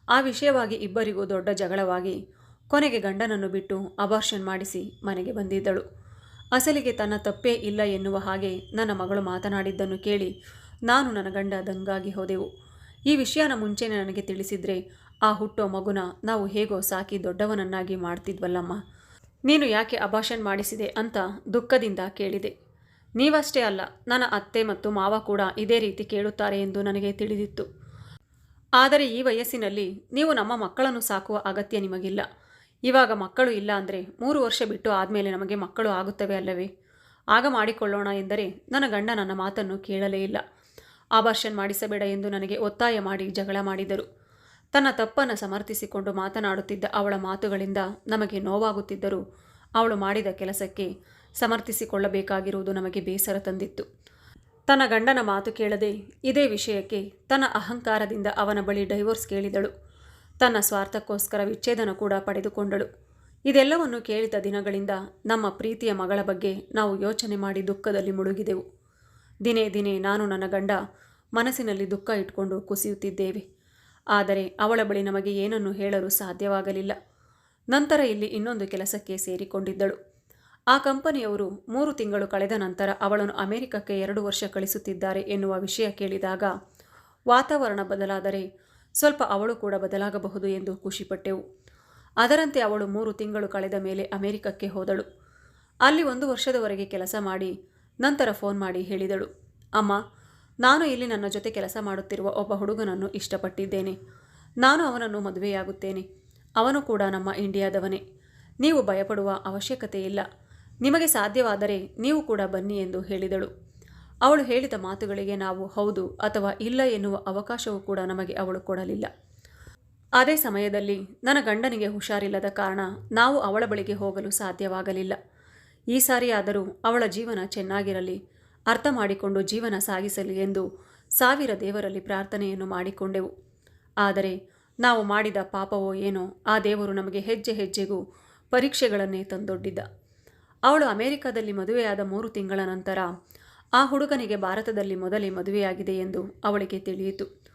A: ಆ ವಿಷಯವಾಗಿ ಇಬ್ಬರಿಗೂ ದೊಡ್ಡ ಜಗಳವಾಗಿ ಕೊನೆಗೆ ಗಂಡನನ್ನು ಬಿಟ್ಟು ಅಬಾರ್ಷನ್ ಮಾಡಿಸಿ ಮನೆಗೆ ಬಂದಿದ್ದಳು. ಅಸಲಿಗೆ ತನ್ನ ತಪ್ಪೇ ಇಲ್ಲ ಎನ್ನುವ ಹಾಗೆ ನನ್ನ ಮಗಳು ಮಾತನಾಡಿದ್ದನ್ನು ಕೇಳಿ ನಾನು ನನ್ನ ಗಂಡ ದಂಗಾಗಿ ಹೋದೆವು. ಈ ವಿಷಯನ ಮುಂಚೆನೇ ನನಗೆ ತಿಳಿಸಿದ್ರೆ ಆ ಹುಟ್ಟೋ ಮಗುನ ನಾವು ಹೇಗೋ ಸಾಕಿ ದೊಡ್ಡವನನ್ನಾಗಿ ಮಾಡ್ತಿದ್ವಲ್ಲಮ್ಮ. ನೀನು ಯಾಕೆ ಅಭಾಷಣ್ ಮಾಡಿಸಿದೆ ಅಂತ ದುಃಖದಿಂದ ಕೇಳಿದೆ. ನೀವಷ್ಟೇ ಅಲ್ಲ, ನನ್ನ ಅತ್ತೆ ಮತ್ತು ಮಾವ ಕೂಡ ಇದೇ ರೀತಿ ಕೇಳುತ್ತಾರೆ ಎಂದು ನನಗೆ ತಿಳಿದಿತ್ತು. ಆದರೆ ಈ ವಯಸ್ಸಿನಲ್ಲಿ ನೀವು ನಮ್ಮ ಮಕ್ಕಳನ್ನು ಸಾಕುವ ಅಗತ್ಯ ನಿಮಗಿಲ್ಲ. ಇವಾಗ ಮಕ್ಕಳು ಇಲ್ಲ ಅಂದರೆ ಮೂರು ವರ್ಷ ಬಿಟ್ಟು ಆದಮೇಲೆ ನಮಗೆ ಮಕ್ಕಳು ಆಗುತ್ತವೆ ಅಲ್ಲವೇ? ಆಗ ಮಾಡಿಕೊಳ್ಳೋಣ ಎಂದರೆ ನನ್ನ ಗಂಡ ನನ್ನ ಮಾತನ್ನು ಕೇಳಲೇ ಇಲ್ಲ. ಆಭಾಷಣ್ ಮಾಡಿಸಬೇಡ ಎಂದು ನನಗೆ ಒತ್ತಾಯ ಮಾಡಿ ಜಗಳ ಮಾಡಿದರು. ತನ್ನ ತಪ್ಪನ್ನು ಸಮರ್ಥಿಸಿಕೊಂಡು ಮಾತನಾಡುತ್ತಿದ್ದ ಅವಳ ಮಾತುಗಳಿಂದ ನಮಗೆ ನೋವಾಗುತ್ತಿದ್ದರೂ ಅವಳು ಮಾಡಿದ ಕೆಲಸಕ್ಕೆ ಸಮರ್ಥಿಸಿಕೊಳ್ಳಬೇಕಾಗಿರುವುದು ನಮಗೆ ಬೇಸರ ತಂದಿತ್ತು. ತನ್ನ ಗಂಡನ ಮಾತು ಕೇಳದೆ ಇದೇ ವಿಷಯಕ್ಕೆ ತನ್ನ ಅಹಂಕಾರದಿಂದ ಅವನ ಬಳಿ ಡೈವೋರ್ಸ್ ಕೇಳಿದಳು. ತನ್ನ ಸ್ವಾರ್ಥಕ್ಕೋಸ್ಕರ ವಿಚ್ಛೇದನ ಕೂಡ ಪಡೆದುಕೊಂಡಳು. ಇದೆಲ್ಲವನ್ನು ಕೇಳಿದ ದಿನಗಳಿಂದ ನಮ್ಮ ಪ್ರೀತಿಯ ಮಗಳ ಬಗ್ಗೆ ನಾವು ಯೋಚನೆ ಮಾಡಿ ದುಃಖದಲ್ಲಿ ಮುಳುಗಿದೆವು. ದಿನೇ ದಿನೇ ನಾನು ನನ್ನ ಗಂಡ ಮನಸ್ಸಿನಲ್ಲಿ ದುಃಖ ಇಟ್ಕೊಂಡು ಕುಸಿಯುತ್ತಿದ್ದೇವೆ. ಆದರೆ ಅವಳ ಬಳಿ ನಮಗೆ ಏನನ್ನು ಹೇಳಲು ಸಾಧ್ಯವಾಗಲಿಲ್ಲ. ನಂತರ ಇಲ್ಲಿ ಇನ್ನೊಂದು ಕೆಲಸಕ್ಕೆ ಸೇರಿಕೊಂಡಿದ್ದಳು. ಆ ಕಂಪನಿಯವರು ಮೂರು ತಿಂಗಳು ಕಳೆದ ನಂತರ ಅವಳನ್ನು ಅಮೆರಿಕಕ್ಕೆ ಎರಡು ವರ್ಷ ಕಳಿಸುತ್ತಿದ್ದಾರೆ ಎನ್ನುವ ವಿಷಯ ಕೇಳಿದಾಗ, ವಾತಾವರಣ ಬದಲಾದರೆ ಸ್ವಲ್ಪ ಅವಳು ಕೂಡ ಬದಲಾಗಬಹುದು ಎಂದು ಖುಷಿಪಟ್ಟೆವು. ಅದರಂತೆ ಅವಳು ಮೂರು ತಿಂಗಳು ಕಳೆದ ಮೇಲೆ ಅಮೆರಿಕಕ್ಕೆ ಹೋದಳು. ಅಲ್ಲಿ ಒಂದು ವರ್ಷದವರೆಗೆ ಕೆಲಸ ಮಾಡಿ ನಂತರ ಫೋನ್ ಮಾಡಿ ಹೇಳಿದಳು. ಅಮ್ಮ ನಾನು ಇಲ್ಲಿ ನನ್ನ ಜೊತೆ ಕೆಲಸ ಮಾಡುತ್ತಿರುವ ಒಬ್ಬ ಹುಡುಗನನ್ನು ಇಷ್ಟಪಟ್ಟಿದ್ದೇನೆ. ನಾನು ಅವನನ್ನು ಮದುವೆಯಾಗುತ್ತೇನೆ. ಅವನು ಕೂಡ ನಮ್ಮ ಇಂಡಿಯಾದವನೇ. ನೀವು ಭಯಪಡುವ ಅವಶ್ಯಕತೆ ಇಲ್ಲ ನಿಮಗೆ ಸಾಧ್ಯವಾದರೆ ನೀವು ಕೂಡ ಬನ್ನಿ ಎಂದು ಹೇಳಿದಳು. ಅವಳು ಹೇಳಿದ ಮಾತುಗಳಿಗೆ ನಾವು ಹೌದು ಅಥವಾ ಇಲ್ಲ ಎನ್ನುವ ಅವಕಾಶವೂ ಕೂಡ ನಮಗೆ ಅವಳು ಕೊಡಲಿಲ್ಲ. ಅದೇ ಸಮಯದಲ್ಲಿ ನನ್ನ ಗಂಡನಿಗೆ ಹುಷಾರಿಲ್ಲದ ಕಾರಣ ನಾವು ಅವಳ ಬಳಿಗೆ ಹೋಗಲು ಸಾಧ್ಯವಾಗಲಿಲ್ಲ. ಈ ಸಾರಿಯಾದರೂ ಅವಳ ಜೀವನ ಚೆನ್ನಾಗಿರಲಿ. ಅರ್ಥ ಮಾಡಿಕೊಂಡು ಜೀವನ ಸಾಗಿಸಲಿ ಎಂದು ಸಾವಿರ ದೇವರಲ್ಲಿ ಪ್ರಾರ್ಥನೆಯನ್ನು ಮಾಡಿಕೊಂಡೆವು. ಆದರೆ ನಾವು ಮಾಡಿದ ಪಾಪವೋ ಏನೋ ಆ ದೇವರು ನಮಗೆ ಹೆಜ್ಜೆ ಹೆಜ್ಜೆಗೂ ಪರೀಕ್ಷೆಗಳನ್ನೇ ತಂದೊಡ್ಡಿದ್ದ. ಅವಳು ಅಮೆರಿಕದಲ್ಲಿ ಮದುವೆಯಾದ ಮೂರು ತಿಂಗಳ ನಂತರ ಆ ಹುಡುಗನಿಗೆ ಭಾರತದಲ್ಲಿ ಮೊದಲೇ ಮದುವೆಯಾಗಿದೆ ಎಂದು ಅವಳಿಗೆ ತಿಳಿಯಿತು.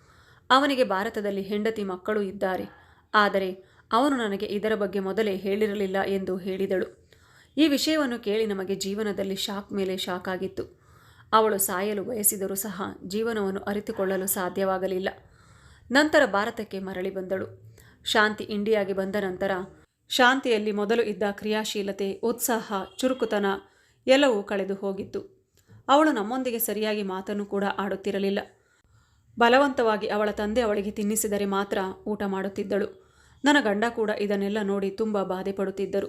A: ಅವನಿಗೆ ಭಾರತದಲ್ಲಿ ಹೆಂಡತಿ ಮಕ್ಕಳು ಇದ್ದಾರೆ. ಆದರೆ ಅವನು ನನಗೆ ಇದರ ಬಗ್ಗೆ ಮೊದಲೇ ಹೇಳಿರಲಿಲ್ಲ ಎಂದು ಹೇಳಿದಳು. ಈ ವಿಷಯವನ್ನು ಕೇಳಿ ನಮಗೆ ಜೀವನದಲ್ಲಿ ಶಾಕ್ ಮೇಲೆ ಶಾಕ್ ಆಗಿತ್ತು. ಅವಳು ಸಾಯಲು ಬಯಸಿದರೂ ಸಹ ಜೀವನವನ್ನು ಅರಿತುಕೊಳ್ಳಲು ಸಾಧ್ಯವಾಗಲಿಲ್ಲ. ನಂತರ ಭಾರತಕ್ಕೆ ಮರಳಿ ಬಂದಳು. ಶಾಂತಿ ಇಂಡಿಯಾಗೆ ಬಂದ ನಂತರ ಶಾಂತಿಯಲ್ಲಿ ಮೊದಲು ಇದ್ದ ಕ್ರಿಯಾಶೀಲತೆ, ಉತ್ಸಾಹ, ಚುರುಕುತನ ಎಲ್ಲವೂ ಕಳೆದು ಹೋಗಿತ್ತು. ಅವಳು ನಮ್ಮೊಂದಿಗೆ ಸರಿಯಾಗಿ ಮಾತನ್ನು ಕೂಡ ಆಡುತ್ತಿರಲಿಲ್ಲ. ಬಲವಂತವಾಗಿ ಅವಳ ತಂದೆ ಅವಳಿಗೆ ತಿನ್ನಿಸಿದರೆ ಮಾತ್ರ ಊಟ ಮಾಡುತ್ತಿದ್ದಳು. ನನ್ನ ಗಂಡ ಕೂಡ ಇದನ್ನೆಲ್ಲ ನೋಡಿ ತುಂಬ ಬಾಧೆ ಪಡುತ್ತಿದ್ದರು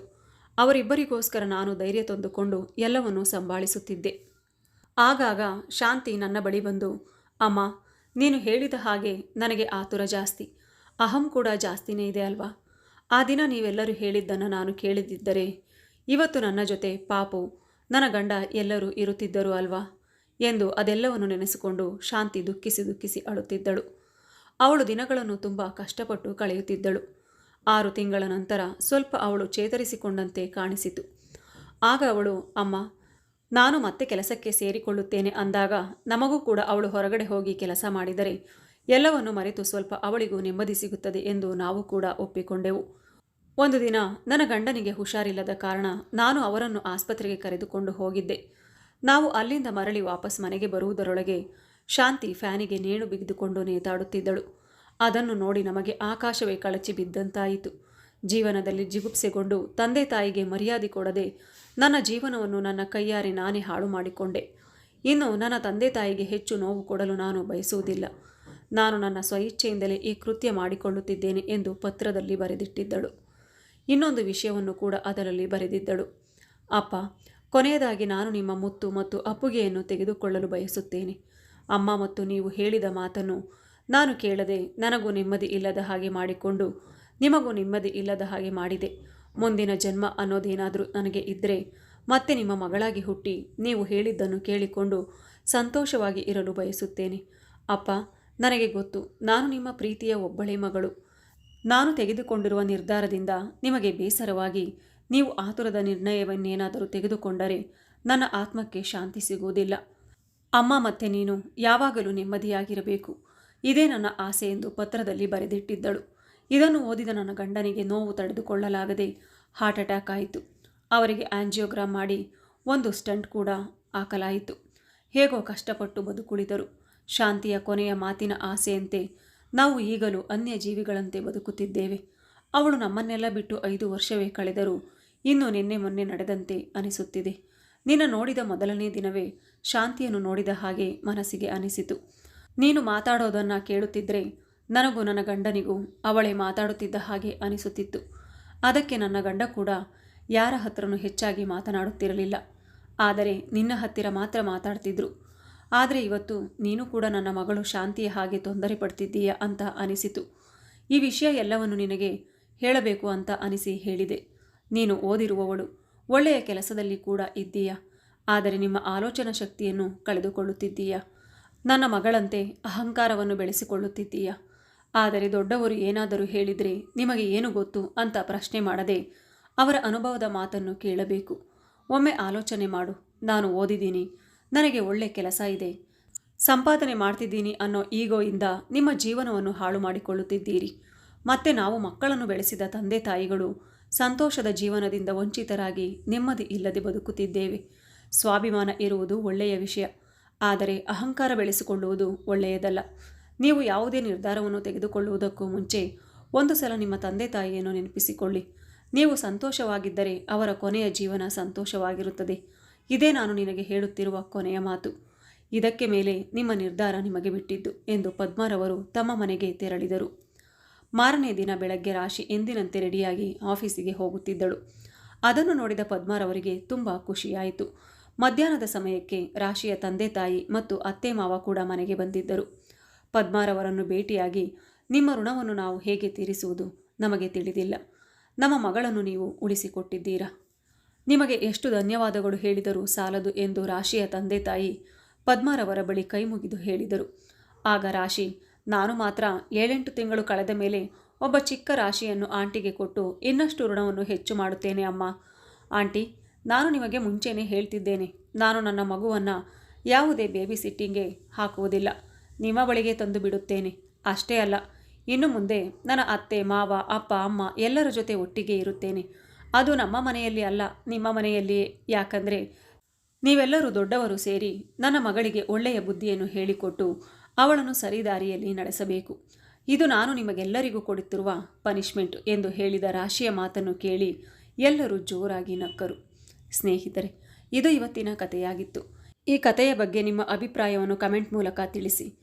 A: ಅವರಿಬ್ಬರಿಗೋಸ್ಕರ ನಾನು ಧೈರ್ಯ ತಂದುಕೊಂಡು ಎಲ್ಲವನ್ನೂ ಸಂಭಾಳಿಸುತ್ತಿದ್ದೆ. ಆಗಾಗ ಶಾಂತಿ ನನ್ನ ಬಳಿ ಬಂದು, ಅಮ್ಮ, ನೀನು ಹೇಳಿದ ಹಾಗೆ ನನಗೆ ಆತುರ ಜಾಸ್ತಿ. ಅಹಂ ಕೂಡ ಜಾಸ್ತಿನೇ ಇದೆ ಅಲ್ವಾ? ಆ ದಿನ ನೀವೆಲ್ಲರೂ ಹೇಳಿದ್ದನ್ನು ನಾನು ಕೇಳಿದ್ದಿದ್ದರೆ ಇವತ್ತು ನನ್ನ ಜೊತೆ ಪಾಪು, ನನ್ನ ಗಂಡ ಎಲ್ಲರೂ ಇರುತ್ತಿದ್ದರು ಅಲ್ವಾ? ಎಂದು ಅದೆಲ್ಲವನ್ನು ನೆನೆಸಿಕೊಂಡು ಶಾಂತಿ ದುಃಖಿಸಿ ದುಃಖಿಸಿ ಅಳುತ್ತಿದ್ದಳು. ಅವಳು ದಿನಗಳನ್ನು ತುಂಬ ಕಷ್ಟಪಟ್ಟು ಕಳೆಯುತ್ತಿದ್ದಳು. ಆರು ತಿಂಗಳ ನಂತರ ಸ್ವಲ್ಪ ಅವಳು ಚೇತರಿಸಿಕೊಂಡಂತೆ ಕಾಣಿಸಿತು. ಆಗ ಅವಳು, ಅಮ್ಮ ನಾನು ಮತ್ತೆ ಕೆಲಸಕ್ಕೆ ಸೇರಿಕೊಳ್ಳುತ್ತೇನೆ ಅಂದಾಗ ನಮಗೂ ಕೂಡ ಅವಳು ಹೊರಗಡೆ ಹೋಗಿ ಕೆಲಸ ಮಾಡಿದರೆ ಎಲ್ಲವನ್ನು ಮರೆತು ಸ್ವಲ್ಪ ಅವಳಿಗೂ ನೆಮ್ಮದಿ ಸಿಗುತ್ತದೆ ಎಂದು ನಾವು ಕೂಡ ಒಪ್ಪಿಕೊಂಡೆವು. ಒಂದು ದಿನ ನನ್ನ ಗಂಡನಿಗೆ ಹುಷಾರಿಲ್ಲದ ಕಾರಣ ನಾನು ಅವರನ್ನು ಆಸ್ಪತ್ರೆಗೆ ಕರೆದುಕೊಂಡು ಹೋಗಿದ್ದೆ. ನಾವು ಅಲ್ಲಿಂದ ಮರಳಿ ವಾಪಸ್ ಮನೆಗೆ ಬರುವುದರೊಳಗೆ ಶಾಂತಿ ಫ್ಯಾನಿಗೆ ನೇಣು ಬಿಗಿದುಕೊಂಡು ನೇತಾಡುತ್ತಿದ್ದಳು. ಅದನ್ನು ನೋಡಿ ನಮಗೆ ಆಕಾಶವೇ ಕಳಚಿ ಬಿದ್ದಂತಾಯಿತು. ಜೀವನದಲ್ಲಿ ಜಿಗುಪ್ಸೆಗೊಂಡು ತಂದೆ ತಾಯಿಗೆ ಮರ್ಯಾದೆ ಕೊಡದೆ ನನ್ನ ಜೀವನವನ್ನು ನನ್ನ ಕೈಯಾರೆ ನಾನೇ ಹಾಳು ಮಾಡಿಕೊಂಡೆ. ಇನ್ನು ನನ್ನ ತಂದೆ ತಾಯಿಗೆ ಹೆಚ್ಚು ನೋವು ಕೊಡಲು ನಾನು ಬಯಸುವುದಿಲ್ಲ. ನಾನು ನನ್ನ ಸ್ವಇಚ್ಛೆಯಿಂದಲೇ ಈ ಕೃತ್ಯ ಮಾಡಿಕೊಳ್ಳುತ್ತಿದ್ದೇನೆ ಎಂದು ಪತ್ರದಲ್ಲಿ ಬರೆದಿಟ್ಟಿದ್ದಳು. ಇನ್ನೊಂದು ವಿಷಯವನ್ನು ಕೂಡ ಅದರಲ್ಲಿ ಬರೆದಿದ್ದಳು. ಅಪ್ಪ, ಕೊನೆಯದಾಗಿ ನಾನು ನಿಮ್ಮ ಮುತ್ತು ಮತ್ತು ಅಪ್ಪುಗೆಯನ್ನು ತೆಗೆದುಕೊಳ್ಳಲು ಬಯಸುತ್ತೇನೆ. ಅಮ್ಮ ಮತ್ತು ನೀವು ಹೇಳಿದ ಮಾತನ್ನು ನಾನು ಕೇಳದೆ ನನಗೂ ನೆಮ್ಮದಿ ಇಲ್ಲದ ಹಾಗೆ ಮಾಡಿಕೊಂಡು ನಿಮಗೂ ನೆಮ್ಮದಿ ಇಲ್ಲದ ಹಾಗೆ ಮಾಡಿದೆ. ಮುಂದಿನ ಜನ್ಮ ಅನ್ನೋದೇನಾದರೂ ನನಗೆ ಇದ್ದರೆ ಮತ್ತೆ ನಿಮ್ಮ ಮಗಳಾಗಿ ಹುಟ್ಟಿ ನೀವು ಹೇಳಿದ್ದನ್ನು ಕೇಳಿಕೊಂಡು ಸಂತೋಷವಾಗಿ ಇರಲು ಬಯಸುತ್ತೇನೆ. ಅಪ್ಪ, ನನಗೆ ಗೊತ್ತು. ನಾನು ನಿಮ್ಮ ಪ್ರೀತಿಯ ಒಬ್ಬಳೇ ಮಗಳು. ನಾನು ತೆಗೆದುಕೊಂಡಿರುವ ನಿರ್ಧಾರದಿಂದ ನಿಮಗೆ ಬೇಸರವಾಗಿ ನೀವು ಆತುರದ ನಿರ್ಣಯವನ್ನೇನಾದರೂ ತೆಗೆದುಕೊಂಡರೆ ನನ್ನ ಆತ್ಮಕ್ಕೆ ಶಾಂತಿ ಸಿಗುವುದಿಲ್ಲ. ಅಮ್ಮ ಮತ್ತೆ ನೀನು ಯಾವಾಗಲೂ ನೆಮ್ಮದಿಯಾಗಿರಬೇಕು. ಇದೇ ನನ್ನ ಆಸೆ ಎಂದು ಪತ್ರದಲ್ಲಿ ಬರೆದಿಟ್ಟಿದ್ದಳು. ಇದನ್ನು ಓದಿದ ನನ್ನ ಗಂಡನಿಗೆ ನೋವು ತಡೆದುಕೊಳ್ಳಲಾಗದೆ ಹಾರ್ಟ್ ಅಟ್ಯಾಕ್ ಆಯಿತು. ಅವರಿಗೆ ಆಂಜಿಯೋಗ್ರಾಮ್ ಮಾಡಿ ಒಂದು ಸ್ಟಂಟ್ ಕೂಡ ಹಾಕಲಾಯಿತು. ಹೇಗೋ ಕಷ್ಟಪಟ್ಟು ಬದುಕುಳಿದರು. ಶಾಂತಿಯ ಕೊನೆಯ ಮಾತಿನ ಆಸೆಯಂತೆ ನಾವು ಈಗಲೂ ಅನ್ಯ ಜೀವಿಗಳಂತೆ ಬದುಕುತ್ತಿದ್ದೇವೆ. ಅವಳು ನಮ್ಮನ್ನೆಲ್ಲ ಬಿಟ್ಟು ಐದು ವರ್ಷವೇ ಕಳೆದರೂ ಇನ್ನು ನಿನ್ನೆ ಮೊನ್ನೆ ನಡೆದಂತೆ ಅನಿಸುತ್ತಿದೆ. ನಿನ್ನ ನೋಡಿದ ಮೊದಲನೇ ದಿನವೇ ಶಾಂತಿಯನ್ನು ನೋಡಿದ ಹಾಗೆ ಮನಸ್ಸಿಗೆ ಅನಿಸಿತು. ನೀನು ಮಾತಾಡೋದನ್ನು ಕೇಳುತ್ತಿದ್ದರೆ ನನಗೂ ನನ್ನ ಗಂಡನಿಗೂ ಅವಳೇ ಮಾತಾಡುತ್ತಿದ್ದ ಹಾಗೆ ಅನಿಸುತ್ತಿತ್ತು. ಅದಕ್ಕೆ ನನ್ನ ಗಂಡ ಕೂಡ ಯಾರ ಹತ್ರನೂ ಹೆಚ್ಚಾಗಿ ಮಾತನಾಡುತ್ತಿರಲಿಲ್ಲ. ಆದರೆ ನಿನ್ನ ಹತ್ತಿರ ಮಾತ್ರ ಮಾತಾಡ್ತಿದ್ರು. ಆದರೆ ಇವತ್ತು ನೀನು ಕೂಡ ನನ್ನ ಮಗಳು ಶಾಂತಿಯ ಹಾಗೆ ತೊಂದರೆ ಪಡ್ತಿದ್ದೀಯ ಅಂತ ಅನಿಸಿತು. ಈ ವಿಷಯ ಎಲ್ಲವನ್ನು ನಿನಗೆ ಹೇಳಬೇಕು ಅಂತ ಅನಿಸಿ ಹೇಳಿದೆ. ನೀನು ಓದಿರುವವಳು. ಒಳ್ಳೆಯ ಕೆಲಸದಲ್ಲಿ ಕೂಡ ಇದ್ದೀಯ. ಆದರೆ ನಿಮ್ಮ ಆಲೋಚನಾ ಶಕ್ತಿಯನ್ನು ಕಳೆದುಕೊಳ್ಳುತ್ತಿದ್ದೀಯ. ನನ್ನ ಮಗಳಂತೆ ಅಹಂಕಾರವನ್ನು ಬೆಳೆಸಿಕೊಳ್ಳುತ್ತಿದ್ದೀಯ. ಆದರೆ ದೊಡ್ಡವರು ಏನಾದರೂ ಹೇಳಿದರೆ ನಿಮಗೆ ಏನು ಗೊತ್ತು ಅಂತ ಪ್ರಶ್ನೆ ಮಾಡದೆ ಅವರ ಅನುಭವದ ಮಾತನ್ನು ಕೇಳಬೇಕು. ಒಮ್ಮೆ ಆಲೋಚನೆ ಮಾಡು, ನಾನು ಓದಿದ್ದೀನಿ, ನನಗೆ ಒಳ್ಳೆ ಕೆಲಸ ಇದೆ, ಸಂಪಾದನೆ ಮಾಡ್ತಿದ್ದೀನಿ ಅನ್ನೋ ಈಗೋಯಿಂದ ನಿಮ್ಮ ಜೀವನವನ್ನು ಹಾಳು ಮಾಡಿಕೊಳ್ಳುತ್ತಿದ್ದೀರಿ. ಮತ್ತೆ ನಾವು ಮಕ್ಕಳನ್ನು ಬೆಳೆಸಿದ ತಂದೆ ತಾಯಿಗಳು ಸಂತೋಷದ ಜೀವನದಿಂದ ವಂಚಿತರಾಗಿ ನೆಮ್ಮದಿ ಇಲ್ಲದೆ ಬದುಕುತ್ತಿದ್ದೇವೆ. ಸ್ವಾಭಿಮಾನ ಇರುವುದು ಒಳ್ಳೆಯ ವಿಷಯ, ಆದರೆ ಅಹಂಕಾರ ಬೆಳೆಸಿಕೊಳ್ಳುವುದು ಒಳ್ಳೆಯದಲ್ಲ. ನೀವು ಯಾವುದೇ ನಿರ್ಧಾರವನ್ನು ತೆಗೆದುಕೊಳ್ಳುವುದಕ್ಕೂ ಮುಂಚೆ ಒಂದು ಸಲ ನಿಮ್ಮ ತಂದೆ ತಾಯಿಯನ್ನು ನೆನಪಿಸಿಕೊಳ್ಳಿ. ನೀವು ಸಂತೋಷವಾಗಿದ್ದರೆ ಅವರ ಕೊನೆಯ ಜೀವನ ಸಂತೋಷವಾಗಿರುತ್ತದೆ. ಇದೇ ನಾನು ನಿನಗೆ ಹೇಳುತ್ತಿರುವ ಕೊನೆಯ ಮಾತು. ಇದಕ್ಕೆ ಮೇಲೆ ನಿಮ್ಮ ನಿರ್ಧಾರ ನಿಮಗೆ ಬಿಟ್ಟಿದ್ದು ಎಂದು ಪದ್ಮಾರವರು ತಮ್ಮ ಮನೆಗೆ ತೆರಳಿದರು. ಮಾರನೇ ದಿನ ಬೆಳಗ್ಗೆ ರಾಶಿ ಎಂದಿನಂತೆ ರೆಡಿಯಾಗಿ ಆಫೀಸಿಗೆ ಹೋಗುತ್ತಿದ್ದಳು. ಅದನ್ನು ನೋಡಿದ ಪದ್ಮಾರವರಿಗೆ ತುಂಬ ಖುಷಿಯಾಯಿತು. ಮಧ್ಯಾಹ್ನದ ಸಮಯಕ್ಕೆ ರಾಶಿಯ ತಂದೆ ತಾಯಿ ಮತ್ತು ಅತ್ತೆ ಮಾವ ಕೂಡ ಮನೆಗೆ ಬಂದಿದ್ದರು. ಪದ್ಮಾರವರನ್ನು ಭೇಟಿಯಾಗಿ ನಿಮ್ಮ ಋಣವನ್ನು ನಾವು ಹೇಗೆ ತೀರಿಸುವುದು ನಮಗೆ ತಿಳಿದಿಲ್ಲ. ನಮ್ಮ ಮಗಳನ್ನು ನೀವು ಉಳಿಸಿಕೊಟ್ಟಿದ್ದೀರಾ. ನಿಮಗೆ ಎಷ್ಟು ಧನ್ಯವಾದಗಳು ಹೇಳಿದರೂ ಸಾಲದು ಎಂದು ರಾಶಿಯ ತಂದೆ ತಾಯಿ ಪದ್ಮಾರವರ ಬಳಿ ಕೈ ಮುಗಿದು ಹೇಳಿದರು. ಆಗ ರಾಶಿ, ನಾನು ಮಾತ್ರ ಏಳೆಂಟು ತಿಂಗಳು ಕಳೆದ ಮೇಲೆ ಒಬ್ಬ ಚಿಕ್ಕ ರಾಶಿಯನ್ನು ಆಂಟಿಗೆ ಕೊಟ್ಟು ಇನ್ನಷ್ಟು ಋಣವನ್ನು ಹೆಚ್ಚು ಮಾಡುತ್ತೇನೆ ಅಮ್ಮ. ಆಂಟಿ, ನಾನು ನಿಮಗೆ ಮುಂಚೆನೇ ಹೇಳ್ತಿದ್ದೇನೆ. ನಾನು ನನ್ನ ಮಗುವನ್ನು ಯಾವುದೇ ಬೇಬಿ ಸಿಟ್ಟಿಂಗ್ಗೆ ಹಾಕುವುದಿಲ್ಲ. ನಿಮ್ಮ ಬಳಿಗೆ ತಂದು ಬಿಡುತ್ತೇನೆ. ಅಷ್ಟೇ ಅಲ್ಲ, ಇನ್ನು ಮುಂದೆ ನನ್ನ ಅತ್ತೆ, ಮಾವ, ಅಪ್ಪ, ಅಮ್ಮ ಎಲ್ಲರ ಜೊತೆ ಒಟ್ಟಿಗೆ ಇರುತ್ತೇನೆ. ಅದು ನಮ್ಮ ಮನೆಯಲ್ಲಿ ಅಲ್ಲ, ನಿಮ್ಮ ಮನೆಯಲ್ಲಿಯೇ ಯಾಕಂದರೆ ನೀವೆಲ್ಲರೂ ದೊಡ್ಡವರು ಸೇರಿ ನನ್ನ ಮಗಳಿಗೆ ಒಳ್ಳೆಯ ಬುದ್ಧಿಯನ್ನು ಹೇಳಿಕೊಟ್ಟು ಅವಳನ್ನು ಸರಿದಾರಿಯಲ್ಲಿ ನಡೆಸಬೇಕು. ಇದು ನಾನು ನಿಮಗೆಲ್ಲರಿಗೂ ಕೊಡುತ್ತಿರುವ ಪನಿಷ್ಮೆಂಟ್ ಎಂದು ಹೇಳಿದ ರಾಶಿಯ ಮಾತನ್ನು ಕೇಳಿ ಎಲ್ಲರೂ ಜೋರಾಗಿ ನಕ್ಕರು. ಸ್ನೇಹಿತರೆ, ಇದು ಇವತ್ತಿನ ಕಥೆಯಾಗಿತ್ತು. ಈ ಕಥೆಯ ಬಗ್ಗೆ ನಿಮ್ಮ ಅಭಿಪ್ರಾಯವನ್ನು ಕಮೆಂಟ್ ಮೂಲಕ ತಿಳಿಸಿ.